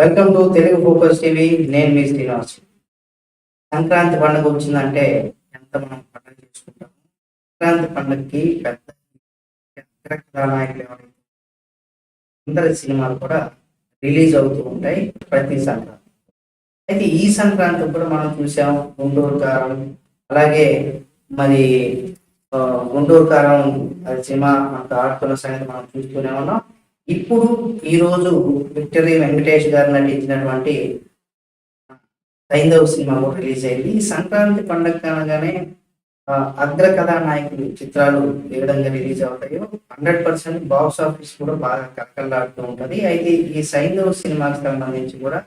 Welcome to Telugu focus TV. నేను మీ శ్రీనివాస్. సంక్రాంతి పండుగ వచ్చిందంటే ఎంత మనం పండుగ చేసుకుంటాం సంక్రాంతి పండుగకి పెద్ద అగ్ర కథానాయకులు ఎవరైతే అందరి సినిమాలు కూడా రిలీజ్ అవుతూ ఉంటాయి ప్రతి సంక్రాంతి. అయితే ఈ సంక్రాంతి కూడా మనం చూసాం గుంటూరు కారం అలాగే మరి గుంటూరు కారం సినిమా మనకు ఆడుతున్న సంగతి మనం చూస్తూనే ఉన్నాం. ఇప్పుడు ఈ రోజు విక్టరీ వెంకటేష్ గారు నటించినటువంటి సైంధవ్ సినిమా కూడా రిలీజ్ అయింది. ఈ సంక్రాంతి పండుగ అనగానే అగ్ర కథానాయకులు చిత్రాలు ఏ విధంగా రిలీజ్ అవుతాయో హండ్రెడ్ పర్సెంట్ బాక్స్ ఆఫీస్ కూడా బాగా కక్కలాడుతూ ఉంటుంది. అయితే ఈ సైంధవ్ సినిమాకి సంబంధించి కూడా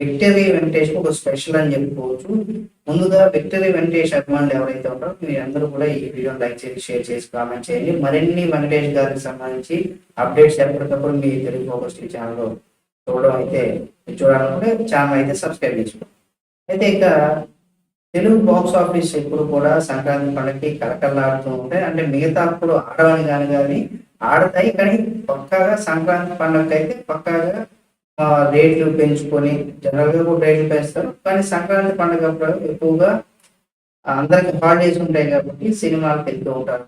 విక్టరీ వెంకటేష్ ఒక స్పెషల్ అని చెప్పుకోవచ్చు. ముందుగా విక్టరీ వెంకటేష్ అభిమానులు ఎవరైతే ఉంటారో మీరు అందరూ కూడా ఈ వీడియో లైక్ చేసి షేర్ చేసి కామెంట్ చేయండి. మరిన్ని వెంకటేష్ గారికి సంబంధించి అప్డేట్స్ ఎప్పటికప్పుడు మీ తెలుగు ఫోకస్ ఛానల్లో చూడడం అయితే చూడాలనుకుంటే ఛానల్ అయితే సబ్స్క్రైబ్ చేసుకోండి. అయితే ఇక తెలుగు బాక్స్ ఆఫీస్ ఎప్పుడు కూడా సంక్రాంతి పండుగకి కలకల్లాడుతూ ఉంటాయి. అంటే మిగతా అప్పుడు ఆడవని కానీ కానీ ఆడతాయి. కానీ పక్కాగా సంక్రాంతి పండుగకి అయితే పక్కాగా రేట్లు పెంచుకొని జనరల్గా కూడా రేట్లు పెంచుతారు. కానీ సంక్రాంతి పండుగ అప్పుడు ఎక్కువగా అందరికి హాలిడేస్ ఉంటాయి కాబట్టి సినిమాలకు వెళ్తూ ఉంటారు.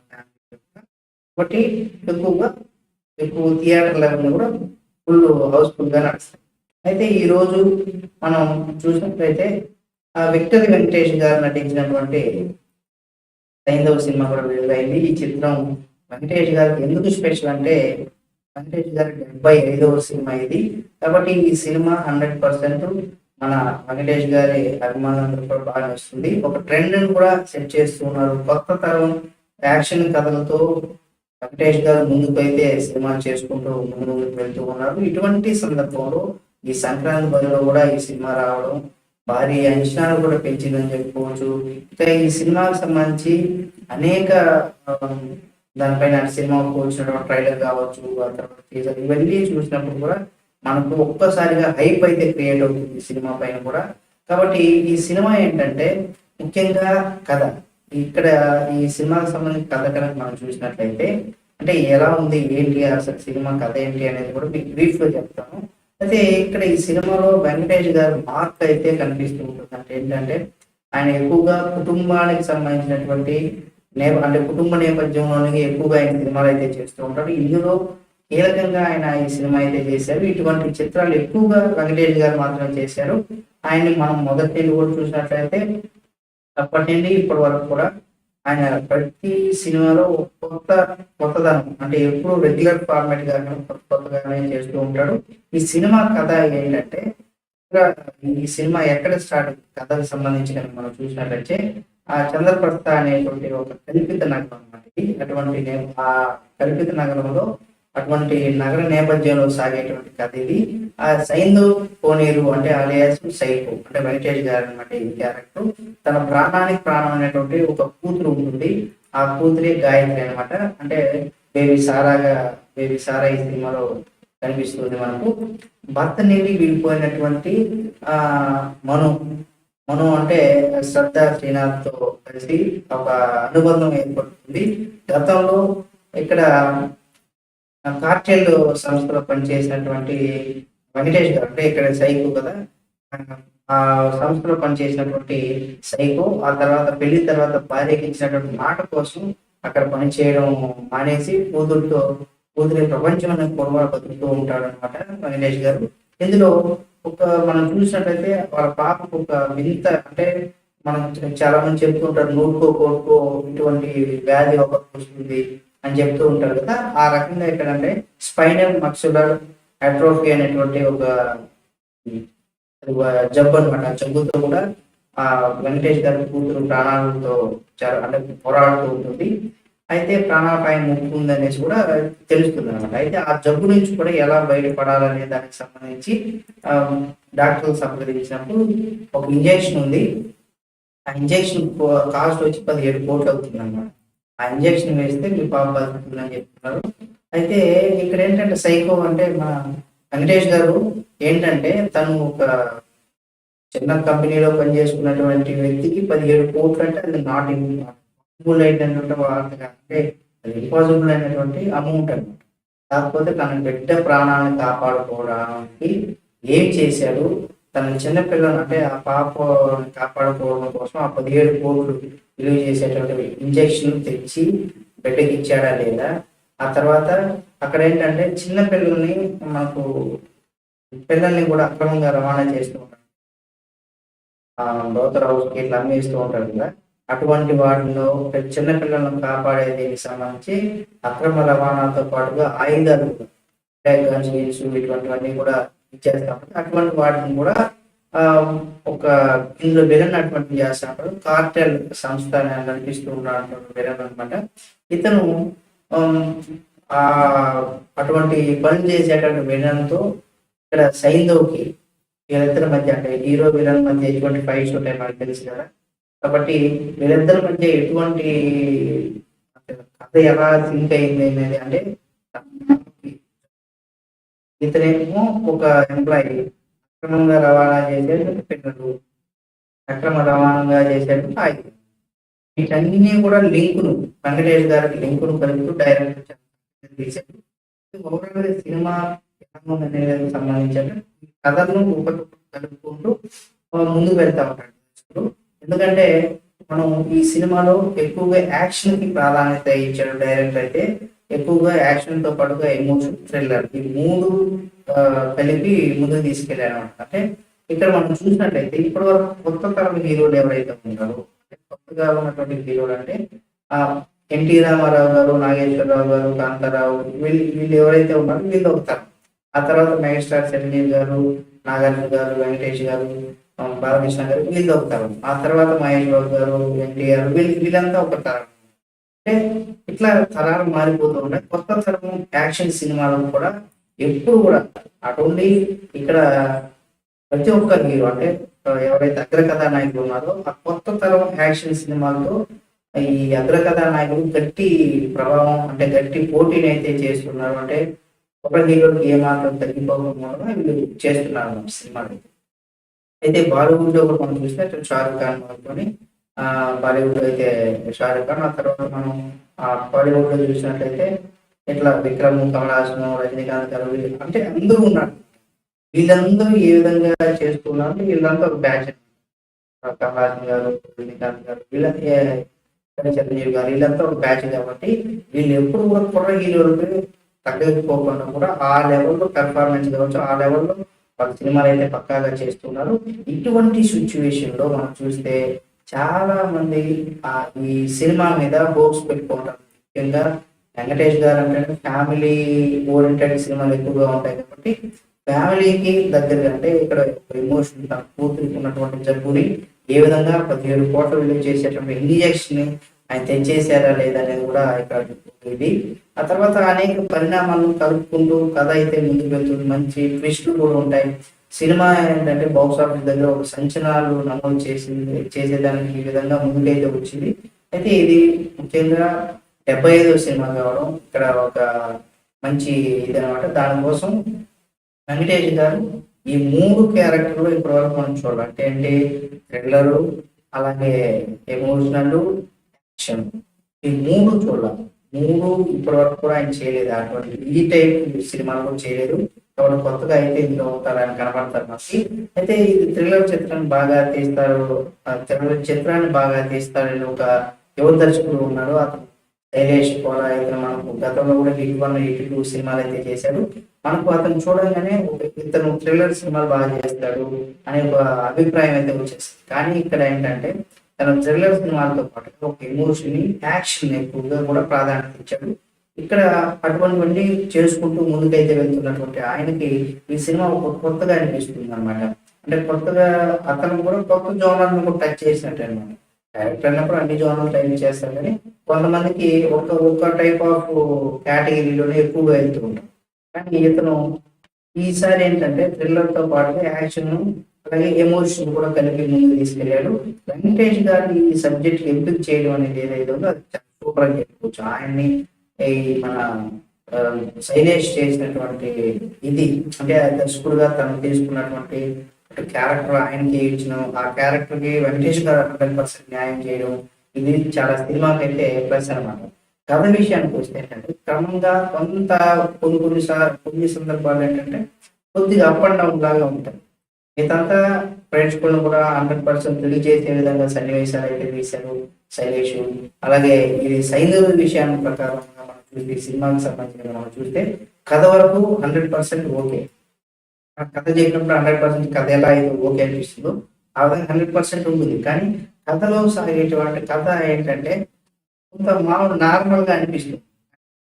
కాబట్టి ఎక్కువగా ఎక్కువ థియేటర్ లెవెల్ కూడా ఫుల్ హౌస్ఫుల్గా నడుస్తాయి. అయితే ఈరోజు మనం చూసినట్లయితే ఆ వెంకటేష్ గారు నటించినటువంటి సైంధవ్ సినిమా కూడా విడుదలైంది. ఈ చిత్రం వెంకటేష్ గారికి ఎందుకు స్పెషల్ అంటే వెంకటేష్ గారి డెబ్బై ఐదవ సినిమా ఇది. కాబట్టి ఈ సినిమా హండ్రెడ్ పర్సెంట్ మన వెంకటేష్ గారి అభిమానులందరూ కూడా బాగా వస్తుంది ఒక ట్రెండ్ కూడా సెట్ చేస్తున్నారు. కొత్త తరం యాక్షన్ కథలతో వెంకటేష్ గారు ముందుకు అయితే సినిమా చేసుకుంటూ ముందు ముందుకు వెళ్తూ ఉన్నారు. ఇటువంటి సందర్భంలో ఈ సంక్రాంతి బదిలో కూడా ఈ సినిమా రావడం భారీ అంచనాలు కూడా పెంచిందని చెప్పుకోవచ్చు. ఇక ఈ సినిమాకి సంబంధించి అనేక దానిపైన సినిమా వచ్చినటువంటి ట్రైలర్ కావచ్చు ఆ తర్వాత ఇవన్నీ చూసినప్పుడు కూడా మనకు ఒక్కసారిగా హైప్ అయితే క్రియేట్ అవుతుంది సినిమా పైన కూడా. కాబట్టి ఈ సినిమా ఏంటంటే ముఖ్యంగా కథ. ఇక్కడ ఈ సినిమాకి సంబంధించిన కథ కనుక మనం చూసినట్లయితే అంటే ఎలా ఉంది ఏంటి అసలు సినిమా కథ ఏంటి అనేది కూడా మీకు బ్రీఫ్గా చెప్తాను. అయితే ఇక్కడ ఈ సినిమాలో వెంకటేష్ గారు మార్క్ అయితే కనిపిస్తూ ఉంటుంది. అంటే ఏంటంటే ఆయన ఎక్కువగా కుటుంబానికి సంబంధించినటువంటి నేప అంటే కుటుంబ నేపథ్యంలోనే ఎక్కువగా ఆయన సినిమాలు అయితే చేస్తూ ఉంటాడు. ఇందులో కీలకంగా ఆయన ఈ సినిమా అయితే చేశారు. ఇటువంటి చిత్రాలు ఎక్కువగా వెంకటేష్ గారు మాత్రమే చేశారు. ఆయన్ని మనం మొదటి నుండి కూడా చూసినట్లయితే అప్పటి నుండి ఇప్పటి వరకు కూడా ఆయన ప్రతి సినిమాలో కొత్త కొత్తదనం అంటే ఎప్పుడు రెగ్యులర్ ఫార్మాట్ గానే కొత్త కొత్తగానే చేస్తూ ఉంటాడు. ఈ సినిమా కథ ఏంటంటే ఈ సినిమా ఎక్కడ స్టార్ట్ కథకు సంబంధించి మనం చూసినట్లయితే ఆ చంద్రప్రస్థ అనేటువంటి ఒక కల్పిత నగరం అన్నమాట అటువంటి ఆ కల్పిత నగరంలో అటువంటి నగర నేపథ్యంలో సాగేటువంటి కథ ఇది. ఆ సైందు కోనేరు అంటే అలియాస్ సైపు అంటే వెంకటేష్ గారు అనమాట ఈ క్యారెక్టర్ తన ప్రాణానికి ప్రాణం అనేటువంటి ఒక కూతురు ఉంటుంది. ఆ కూతురే గాయత్రి అనమాట అంటే బేబీ సారాగా బేబీ సారా ఈ సినిమాలో కనిపిస్తుంది మనకు. భర్త నుండి విడిపోయినటువంటి ఆ మను మనం అంటే శ్రద్ధ శ్రీనాథ్తో కలిసి ఒక అనుబంధం ఏర్పడుతుంది. గతంలో ఇక్కడ కార్టెల్ సంస్థలో పనిచేసినటువంటి వెంకటేష్ గారు అంటే ఇక్కడ సైకో కదా ఆ సంస్థలో పనిచేసినటువంటి సైకో ఆ తర్వాత పెళ్ళి తర్వాత భార్యకి ఇచ్చినటువంటి మాట కోసం అక్కడ పనిచేయడం మానేసి కూతురుతో కూతురి ప్రపంచం పొడవ బతుకుతూ ఉంటాడు అనమాట వెంకటేష్ గారు. ఇందులో ఒక మనం చూసినట్టయితే వాళ్ళ పాపకు ఒక వింత అంటే మనం చాలా మంది చెప్తూ ఉంటారు నూరుకో కోరుకో ఇటువంటి వ్యాధి ఒక వస్తుంది అని చెప్తూ ఉంటారు కదా. ఆ రకంగా ఇక్కడ అంటే స్పైనల్ మక్సులర్ అట్రోఫీ అనేటువంటి ఒక జబ్బు అనమాట జబ్బుతో కూడా ఆ వెంకటేష్ గారి కూతురు ప్రాణాలతో చాలా అంటే పోరాడుతూ ఉంటుంది. అయితే ప్రాణాపాయం ముప్పు ఉందనేసి కూడా తెలుస్తుంది అనమాట అయితే ఆ జబ్బు నుంచి కూడా ఎలా బయటపడాలనే దానికి సంబంధించి డాక్టర్ సంప్రదించినప్పుడు ఒక ఇంజెక్షన్ ఉంది. ఆ ఇంజెక్షన్ కాస్ట్ వచ్చి పదిహేడు కోట్లు అవుతుంది అనమాట ఆ ఇంజెక్షన్ వేస్తే మీ పాప బతుకుతుందని చెప్తున్నారు. అయితే ఇక్కడ ఏంటంటే సైకో అంటే మన వెంకటేష్ గారు ఏంటంటే తను ఒక చిన్న కంపెనీలో పనిచేసుకున్నటువంటి వ్యక్తికి పదిహేడు కోట్లు అంటే అది నాట్ ఇంపాసిబుల్ అయినటువంటి వార్త అంటే అది ఇంపాసిబుల్ అయినటువంటి అమౌంట్ అనమాట కాకపోతే తన బిడ్డ ప్రాణాలను కాపాడుకోవడానికి ఏం చేశాడు? తన చిన్నపిల్లని అంటే ఆ పాప కాపాడుకోవడం కోసం ఆ పదిహేడు కోట్లు విలువ చేసేటువంటి ఇంజక్షన్ తెచ్చి బిడ్డకి ఇచ్చాడా లేదా? ఆ తర్వాత అక్కడ ఏంటంటే చిన్న పిల్లల్ని మనకు పిల్లల్ని కూడా అక్రమంగా రవాణా చేస్తూ ఉంటారు ఆ లోతర్ హౌస్కి ఇట్లా అమ్మేస్తూ ఉంటారు కదా. అటువంటి వాటిలో చిన్న పిల్లలను కాపాడే దీనికి సంబంధించి అక్రమ రవాణాతో పాటుగా ఆయుధాలు గన్స్ ఇటువంటివన్నీ కూడా ఇచ్చేస్తాము. అటువంటి వాటిని కూడా ఒక ఇందులో విలన్ అటువంటి చేస్తాడు కార్టెల్ సంస్థ నడిపిస్తూ ఉన్నాడు విలన్ అనమాట ఇతను ఆ అటువంటి పని చేసేటువంటి విలన్తో ఇక్కడ సైంధవ్కి వీళ్ళిద్దరి మధ్య అంటే హీరో విలన్ మధ్య ఎటువంటి ఫైట్స్ ఉంటాయి మనకు తెలుసు కదా. కాబట్టి వీళ్ళిద్దరి మధ్య ఎటువంటి కథ ఎలా సింక్ అయింది అనేది అంటే ఇతనేమో ఒక ఎంప్లాయీ అక్రమంగా రవాణా చేసేటువంటి పిల్లలు అక్రమ రవాణాగా చేసేటువంటి ఆయన వీటన్నీ కూడా లింకును వెంకటేష్ గారికి లింకును కలుపుతూ డైరెక్ట్ ఓవరాల్ సినిమా అనేది సంబంధించిన కథను ఒకటి కలుపుకుంటూ ముందుకు వెళ్తా ఉంటాడు ఎందుకంటే మనం ఈ సినిమాలో ఎక్కువగా యాక్షన్కి ప్రాధాన్యత ఇచ్చాడు డైరెక్టర్ అయితే ఎక్కువగా యాక్షన్తో పాటుగా ఎమోషన్ థ్రిల్లర్ ఈ మూడు కలిపి ముందుకు తీసుకెళ్ళాడు అనమాట అంటే ఇక్కడ మనం చూసినట్లయితే ఇప్పటి వరకు కొత్త తరం హీరోలు ఎవరైతే ఉన్నారో కొత్తగా ఉన్నటువంటి హీరోలు అంటే ఆ ఎన్టీ రామారావు గారు నాగేశ్వరరావు గారు కాంతారావు వీళ్ళు వీళ్ళు ఎవరైతే ఉన్నారో వీళ్ళు ఒక తరం. ఆ తర్వాత మెగాస్టార్ చిరంజీవి గారు నాగార్జున గారు వెంకటేష్ గారు బాలకృష్ణ గారు వీళ్ళు ఒక తరం ఆ తర్వాత మహేష్ బాబు గారు ఎన్టీఆర్ వీళ్ళు వీళ్ళంతా ఒక తరం అంటే ఇట్లా తరాలు మారిపోతూ ఉంటాయి కొత్త తరం యాక్షన్ సినిమాలు కూడా ఎప్పుడు కూడా అటువంటి ఇక్కడ ప్రతి ఒక్క హీరో అంటే ఎవరైతే అగ్రకథా నాయకులు ఉన్నారో ఆ కొత్త తరం యాక్షన్ సినిమాలతో ఈ అగ్రకథా నాయకులు గట్టి ప్రభావం అంటే గట్టి పోటీని అయితే చేస్తున్నారు. అంటే ఒక హీరోకి ఏమాత్రం తగ్గిపోకుండా వీళ్ళు చేస్తున్నారు అన్నమాట సినిమాలు. అయితే బాలీవుడ్లో కూడా మనం చూసినట్టు షారుఖ్ ఖాన్ మొదలుకొని ఆ బాలీవుడ్ అయితే షారుఖ్ ఖాన్ ఆ తర్వాత మనం ఆ బాలీవుడ్లో చూసినట్లయితే ఇట్లా విక్రమ్ కమల్ హాసన్ రజనీకాంత్ గారు వీళ్ళు అంటే అందరూ ఉన్నారు. వీళ్ళందరూ ఏ విధంగా చేస్తున్నారు వీళ్ళంతా ఒక బ్యాచ్ కమల్ హాసన్ గారు రజనీకాంత్ గారు వీళ్ళ చిరంజీవి గారు వీళ్ళంతా ఒక బ్యాచ్ కాబట్టి వీళ్ళు ఎప్పుడు కూడా కుర్ర హీరోలకి తగ్గకపోకుండా కూడా ఆ లెవెల్లో పెర్ఫార్మెన్స్ కావచ్చు ఆ లెవెల్లో వాళ్ళు సినిమాలు అయితే పక్కాగా చేస్తున్నారు. ఇటువంటి సిచ్యువేషన్లో మనం చూస్తే చాలా మంది ఆ ఈ సినిమా మీద హోప్స్ పెట్టుకుంటారు ముఖ్యంగా వెంకటేష్ గారు అంటే ఫ్యామిలీ ఓరియంటెడ్ సినిమాలు ఎక్కువగా ఉంటాయి కాబట్టి ఫ్యామిలీకి దగ్గర అంటే ఇక్కడ ఎమోషన్ తన కూతురికి ఉన్నటువంటి జబ్బుని ఏ విధంగా పదిహేడు కోట్ల విలువ చేసేటువంటి ఇంజక్షన్ ఆయన తెచ్చేసారా లేదా అనేది కూడా ఇక్కడ ఇది. ఆ తర్వాత అనేక పరిణామాలను కలుపుకుంటూ కథ అయితే ముందుకు వెళ్తుంది. మంచి ట్విస్టులు కూడా ఉంటాయి. సినిమా ఏంటంటే బాక్స్ ఆఫీస్ దగ్గర ఒక సంచలనాలు నమోదు చేసింది చేసేదానికి ఈ విధంగా ముందుకైతే వచ్చింది. అయితే ఇది ముఖ్యంగా డెబ్బై ఐదో సినిమా కావడం ఇక్కడ ఒక మంచి ఇది అనమాట దానికోసం వెంకటేష్ గారు ఈ మూడు క్యారెక్టర్లు ఇప్పటి వరకు మనం చూడాలి అంటే ఏంటి? థ్రిల్లరు అలాగే ఎమోషనల్ యాక్షన్ ఈ మూడు చూడాలి మూడు ఇప్పటి వరకు కూడా ఆయన చేయలేదు. అటువంటి ఈ టైం సినిమాలు కూడా చేయలేదు. కాబట్టి కొత్తగా అయితే ఇందులో ఉంటారు ఆయన కనబడతారు మనకి. అయితే ఇది థ్రిల్లర్ చిత్రాన్ని బాగా తీస్తారు. థ్రిల్లర్ చిత్రాన్ని బాగా తీస్తారని ఒక యువ దర్శకుడు ఉన్నాడు. అతను శైలేష్ కూడా ఇతను మనకు గతంలో కూడా హిట్ వన్ హిట్ టూ సినిమాలు అయితే చేశాడు. మనకు అతను చూడగానే ఇతను థ్రిల్లర్ సినిమాలు బాగా చేస్తాడు అనే ఒక అభిప్రాయం అయితే వచ్చేసింది. కానీ ఇక్కడ ఏంటంటే తన థ్రిల్లర్ సినిమాలతో పాటు ఒక ఎమోషన్ యాక్షన్ ఎక్కువగా కూడా ప్రాధాన్యత ఇచ్చాడు. ఇక్కడ అటువంటివన్నీ చేసుకుంటూ ముందుకైతే వెళ్తున్నటువంటి ఆయనకి ఈ సినిమా ఒక కొత్తగా అనిపిస్తుంది అనమాట అంటే కొత్తగా అతను కూడా కొత్త జోనర్ని కూడా టచ్ చేసినట్టు అనమాట డైరెక్టర్ అన్నప్పుడు అన్ని జోనర్లు టైం చేస్తారు కానీ కొంతమందికి ఒక ఒక టైప్ ఆఫ్ కేటగిరీలోనే ఎక్కువగా వెళ్తూ ఉంటాం కానీ ఇతను ఈసారి ఏంటంటే థ్రిల్లర్తో పాటుగా యాక్షన్ అలాగే ఎమోషన్ కూడా కలిపి ముందుకు తీసుకెళ్ళాడు వెంకటేష్ గారి ఈ సబ్జెక్ట్ ఎంపిక చేయడం అనేది ఏదైతే ఉందో అది చాలా సూపర్ అని చెప్పుకోవచ్చు ఆయన్ని మన శైలేష్ చేసినటువంటి ఇది అంటే దర్శకుడుగా తను తీసుకున్నటువంటి క్యారెక్టర్ ఆయనకి ఇచ్చిన ఆ క్యారెక్టర్కి వెంకటేష్ గారు హండ్రెడ్ పర్సెంట్ న్యాయం చేయడం ఇది చాలా సినిమాకి అయితే ప్లస్ అనమాట కథ విషయానికి వస్తే ఏంటంటే క్రమంగా కొంత కొన్ని కొన్ని సార్ కొన్ని సందర్భాలు ఏంటంటే కొద్దిగా అప్ అండ్ డౌన్ లాగా ఉంటుంది ఇదంతా ప్రేక్షకులను కూడా హండ్రెడ్ పర్సెంట్ తెలియజేసే విధంగా సన్నివేశాలు అయితే తీశారు. శైలేష్ అలాగే ఇది సైంధవ విషయాన్ని ప్రకారంగా మనం చూస్తే ఈ సినిమాకి సంబంధించిన మనం చూస్తే కథ వరకు హండ్రెడ్ పర్సెంట్ ఓకే. ఆ కథ చెప్పినప్పుడు హండ్రెడ్ పర్సెంట్ కథ ఎలా అయితే ఓకే అనిపిస్తుందో ఆ విధంగా హండ్రెడ్ పర్సెంట్ ఉంటుంది. కానీ కథలో సాగేటువంటి కథ ఏంటంటే కొంత మామూలు నార్మల్గా అనిపిస్తుంది.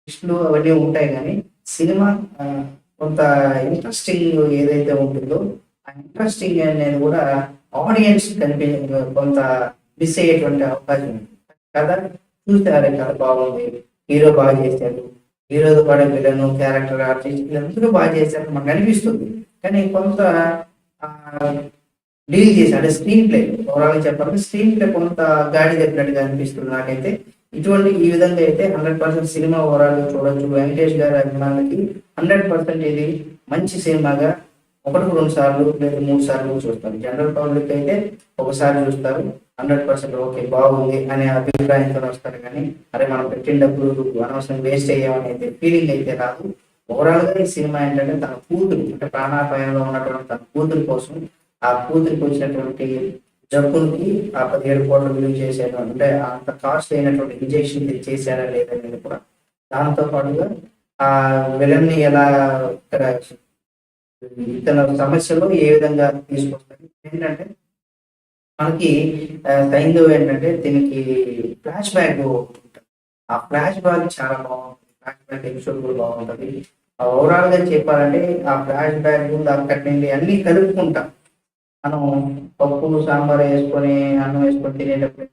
ట్విస్టులు అవన్నీ ఉంటాయి కానీ సినిమా కొంత ఇంట్రెస్టింగ్ ఏదైతే ఉంటుందో ఇంట్రెస్టింగ్ అనేది uh, కూడా ఆడియన్స్ కనిపి కొంత మిస్ అయ్యేటువంటి అవకాశం ఉంది. కదా? చూస్తే బాగుంది? హీరో బాగా చేశారు హీరోతో పాటు విలన్ క్యారెక్టర్ ఆర్టిస్ట్ వీళ్ళందరూ బాగా చేశారు మనకు అనిపిస్తుంది. కానీ కొంత డీల్ చేసి అంటే స్క్రీన్ ప్లే. ఓవరాల్ చెప్పాలంటే స్క్రీన్ ప్లే కొంత గాడి చెప్పినట్టుగా అనిపిస్తుంది నాకైతే. ఇటువంటి ఈ విధంగా అయితే హండ్రెడ్ పర్సెంట్ సినిమా ఓవరాల్ చూడొచ్చు. వెంకటేష్ గారి అభిమానులకి హండ్రెడ్ పర్సెంట్ ఇది మంచి సినిమాగా ఒకటి రెండు సార్లు లేదా మూడు సార్లు చూస్తారు. జనరల్ పబ్లిక్ అయితే ఒకసారి చూస్తారు. హండ్రెడ్ పర్సెంట్ ఓకే బాగుంది అనే అభిప్రాయంతో వస్తారు. కానీ అరే మనం పెట్టిన డబ్బులు అనవసరం వేస్ట్ అయ్యామని అయితే ఫీలింగ్ అయితే రాదు. ఓవరాల్గా ఈ సినిమా ఏంటంటే తన కూతురు అంటే ప్రాణాపాయంలో ఉన్నటువంటి తన కూతురు కోసం ఆ కూతురికి వచ్చినటువంటి జబ్బులకి ఆ పదిహేడు కోట్లు విలువ చేశారు అంటే అంత కాస్ట్ అయినటువంటి ఇంజెక్షన్ చేశారా లేదనేది కూడా దాంతో పాటుగా ఆ విలన్ని ఎలా ఇక్కడ ఇతర సమస్యలు ఏ విధంగా తీసుకొస్తాయి ఏంటంటే మనకి ఆ, ఏంటంటే దీనికి ఫ్లాష్ బ్యాక్ ఆ ఫ్లాష్ బ్యాక్ చాలా బాగుంటుంది. ఫ్లాష్ బ్యాక్ ఎపిసోడ్ కూడా బాగుంటుంది. ఓవరాల్గా చెప్పాలంటే ఆ ఫ్లాష్ బ్యాక్ అక్కడి నుండి అన్ని కలుపుకుంటాం. మనం పప్పు సాంబార్ వేసుకొని అన్నం వేసుకొని తినేటప్పుడు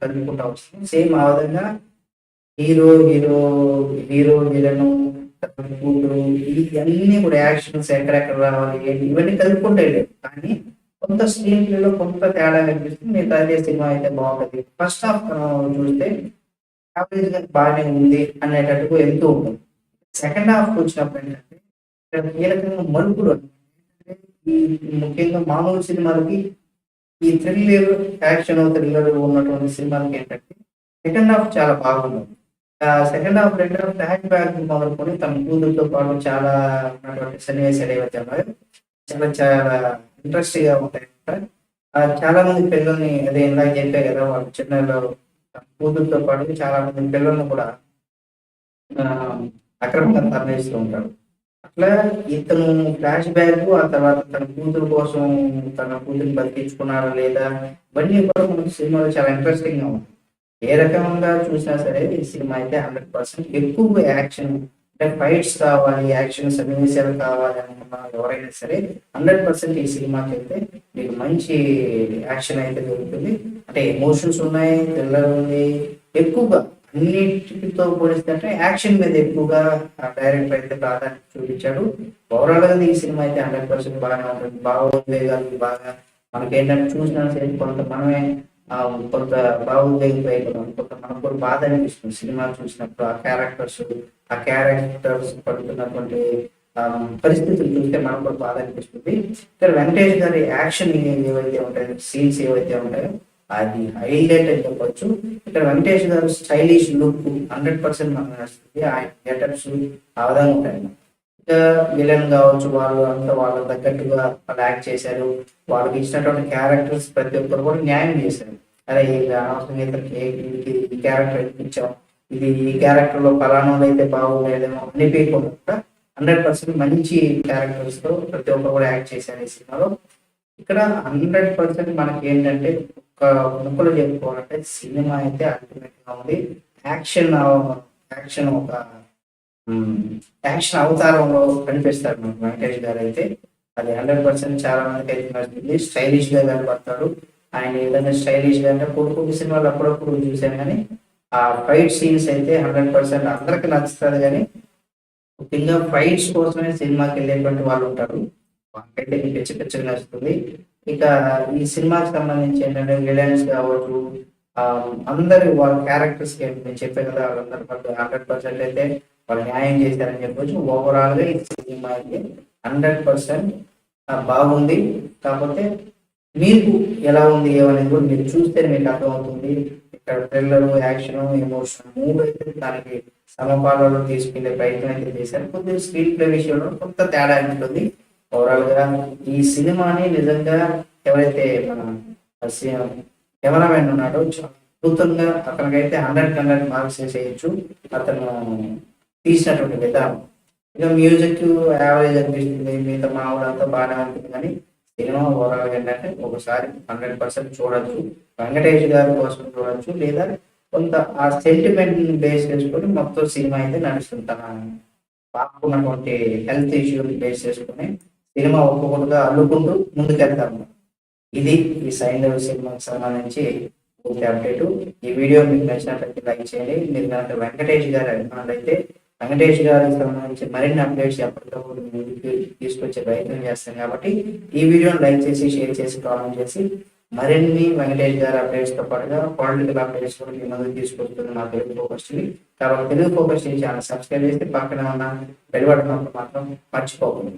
కలుపుకుంటా. వస్తుంది సేమ్ ఆ విధంగా హీరో హీరో హీరో విలను కూతురు ఇవన్నీ కూడా యాక్షన్స్ ఎక్కడెక్కడ రావాలి ఏంటి? ఇవన్నీ కలుపుకుంటాయి కానీ కొంత స్క్రీన్ ప్లేలో కొంత తేడా కనిపిస్తుంది. మిగతా అదే సినిమా అయితే బాగుంటుంది. ఫస్ట్ హాఫ్ చూస్తే యావరేజ్గా బాగానే ఉంది అనేటట్టుకు ఎంతో ఉంటుంది. సెకండ్ హాఫ్ వచ్చినప్పుడు ఏంటంటే ఇక్కడ కీలకంగా మలుపులు ఈ ముఖ్యంగా మామూలు సినిమాలకి ఈ థ్రిల్లర్ యాక్షన్ థ్రిల్లర్ ఉన్నటువంటి సినిమాలకి ఏంటంటే సెకండ్ హాఫ్ చాలా బాగుంది సెకండ్ హాఫ్ రెండు హాఫ్ ఫ్లాష్ బ్యాక్ మొదలుకొని తన కూతురుతో పాటు చాలా ఉన్నటువంటి సన్నివేశాలు ఏవైతే ఉన్నాయో చాలా చాలా ఇంట్రెస్ట్గా ఉంటాయి. చాలా మంది పిల్లల్ని అదే ఇందాక చెప్పే కదా వాళ్ళు చిన్న కూతురుతో పాటు చాలా మంది పిల్లల్ని కూడా అక్రమంగా తరలిస్తూ ఉంటారు. అట్లా ఇతను ఫ్లాష్ బ్యాక్ ఆ తర్వాత తన కూతురు కోసం తన కూతురు బతికించుకున్నారా లేదా ఇవన్నీ కూడా మనకు సినిమాలో చాలా ఇంట్రెస్టింగ్గా ఉంది ఏ రకంగా చూసినా సరే ఈ సినిమా అయితే హండ్రెడ్ పర్సెంట్ ఎక్కువ యాక్షన్ అంటే ఫైట్స్ కావాలి యాక్షన్ సన్నివేశాలు కావాలి అనుకున్న ఎవరైనా సరే హండ్రెడ్ పర్సెంట్ ఈ సినిమాకి అయితే మీకు మంచి యాక్షన్ అయితే దొరుకుతుంది. అంటే ఎమోషన్స్ ఉన్నాయి థ్రిల్లర్ ఉంది. ఎక్కువగా అన్నిటితో పోలిస్తే అంటే యాక్షన్ మీద ఎక్కువగా డైరెక్టర్ అయితే ప్రాధాన్యత చూపించాడు. ఓవరాల్గా ఈ సినిమా అయితే హండ్రెడ్ పర్సెంట్ బాగానే ఉంటుంది. భావోద్వేగాలు బాగా మనకి ఏంటంటే చూసినా సరే కొంత మనమే కొంత భావోద్వేగం కొంత మనకు కూడా బాధ అనిపిస్తుంది. సినిమా చూసినప్పుడు ఆ క్యారెక్టర్స్ ఆ క్యారెక్టర్స్ పడుతున్నటువంటి ఆ, పరిస్థితులు చూస్తే మనకు కూడా బాధ అనిపిస్తుంది. ఇక్కడ వెంకటేష్ గారి యాక్షన్ ఏవైతే ఉంటాయో సీన్స్ ఏవైతే ఉంటాయో అది హైలైట్ అని చెప్పొచ్చు ఇక్కడ వెంకటేష్ గారు స్టైలిష్ లుక్ హండ్రెడ్ పర్సెంట్ మనకు నచ్చుతుంది. ఆయన గెటప్స్ ఆ విధంగా ఉంటాయి. విలన్ కావచ్చు వాళ్ళు అంతా వాళ్ళ తగ్గట్టుగా వాళ్ళు యాక్ట్ చేశారు. వాళ్ళకి ఇచ్చినటువంటి క్యారెక్టర్స్ ప్రతి ఒక్కరు కూడా న్యాయం చేశారు. అరే ఈ అనవసరంగా ఇతనికి ఈ క్యారెక్టర్ ఇచ్చాం ఇది ఈ క్యారెక్టర్లో ఫలానా అయితే బాగుండేదేమో అనిపించకుండా హండ్రెడ్ పర్సెంట్ మంచి క్యారెక్టర్స్తో ప్రతి ఒక్కరు కూడా యాక్ట్ చేశారు ఈ సినిమాలో. ఇక్కడ హండ్రెడ్ పర్సెంట్ మనకి ఏంటంటే ఒక ముక్కలు చెప్పుకోవాలంటే సినిమా అయితే అల్టిమేట్గా ఉంది. యాక్షన్ యాక్షన్ ఒక యాక్షన్ అవతారంలో కనిపిస్తారు మనకు వెంకటేష్ గారు అయితే. అది హండ్రెడ్ పర్సెంట్ చాలా మందికి అయితే నచ్చుతుంది. స్టైలిష్గా కనబడతాడు ఆయన ఏదైనా స్టైలిష్గా అంటే కొడుకు సినిమాలు అప్పుడప్పుడు చూశాను కానీ ఆ ఫైట్ సీన్స్ అయితే హండ్రెడ్ పర్సెంట్ అందరికి నచ్చుతుంది కానీ ముఖ్యంగా ఫైట్స్ కోసమే సినిమాకి వెళ్ళేటువంటి వాళ్ళు ఉంటారు. వాళ్ళకైతే పిచ్చి పిచ్చిగా నచ్చుతుంది. ఇక ఈ సినిమాకి సంబంధించి ఏంటంటే విలన్స్ కావచ్చు ఆ, అందరి వాళ్ళ క్యారెక్టర్స్ నేను చెప్పే కదా వాళ్ళందరూ హండ్రెడ్ పర్సెంట్ అయితే వాళ్ళు న్యాయం చేశారని చెప్పొచ్చు. ఓవరాల్గా ఈ సినిమా అయితే హండ్రెడ్ పర్సెంట్ బాగుంది. కాకపోతే మీకు ఎలా ఉంది ఏమనేది కూడా మీరు చూస్తే మీకు అర్థమవుతుంది. ఇక్కడ థ్రిల్లర్ యాక్షన్ ఎమోషన్ మూడు అయితే దానికి సమపాలలో తీసుకెళ్ళే ప్రయత్నం అయితే చేశారు. కొద్దిగా స్క్రీన్ ప్లే విషయంలో కొంత తేడా ఉంటుంది. ఓవరాల్గా ఈ సినిమాని నిజంగా ఎవరైతే మన కెమెరామెన్ ఉన్నాడో చాలా అద్భుతంగా అతనికైతే హండ్రెడ్ హండ్రెడ్ మార్క్స్ వేసేయచ్చు. అతను తీసినటువంటి విధానం ఇక మ్యూజిక్ యావరేజ్ అనిపిస్తుంది మిగతా మామూలు అంతా బాగానే ఉంటుంది కానీ సినిమా ఓవరాల్ ఏంటంటే ఒకసారి హండ్రెడ్ పర్సెంట్ చూడొచ్చు వెంకటేష్ గారి కోసం చూడొచ్చు లేదా కొంత ఆ సెంటిమెంట్ బేస్ చేసుకొని మొత్తం సినిమా అయితే నడుస్తుంది? తన హెల్త్ ఇష్యూని బేస్ చేసుకొని సినిమా ఒక్కొక్కటిగా అల్లుకుంటూ ముందుకెళ్తాము. ఇది ఈ సైంధవ సినిమాకి సంబంధించి పూర్తి అప్డేట్ ఈ వీడియో మీకు నచ్చినట్లయితే లైక్ చేయండి. మీరు కనుక వెంకటేష్ గారి అభిమానులైతే వెంకటేష్ గారికి సంబంధించి మరిన్ని అప్డేట్స్ ఎప్పటికప్పుడు ముందుకు తీసుకొచ్చే ప్రయత్నం చేస్తాం కాబట్టి ఈ వీడియోని లైక్ చేసి షేర్ చేసి కామెంట్ చేసి మరిన్ని వెంకటేష్ గారి అప్డేట్స్తో పాటుగా పొలిటికల్ అప్డేట్స్ కూడా మీ ముందుకు తీసుకొస్తుంది మా తెలుగు ఫోకస్ టీవీ. కాబట్టి తెలుగు ఫోకస్ ఛానల్ సబ్స్క్రైబ్ చేసి పక్కన ఉన్న బెల్ బటన్ మాత్రం మర్చిపోకండి.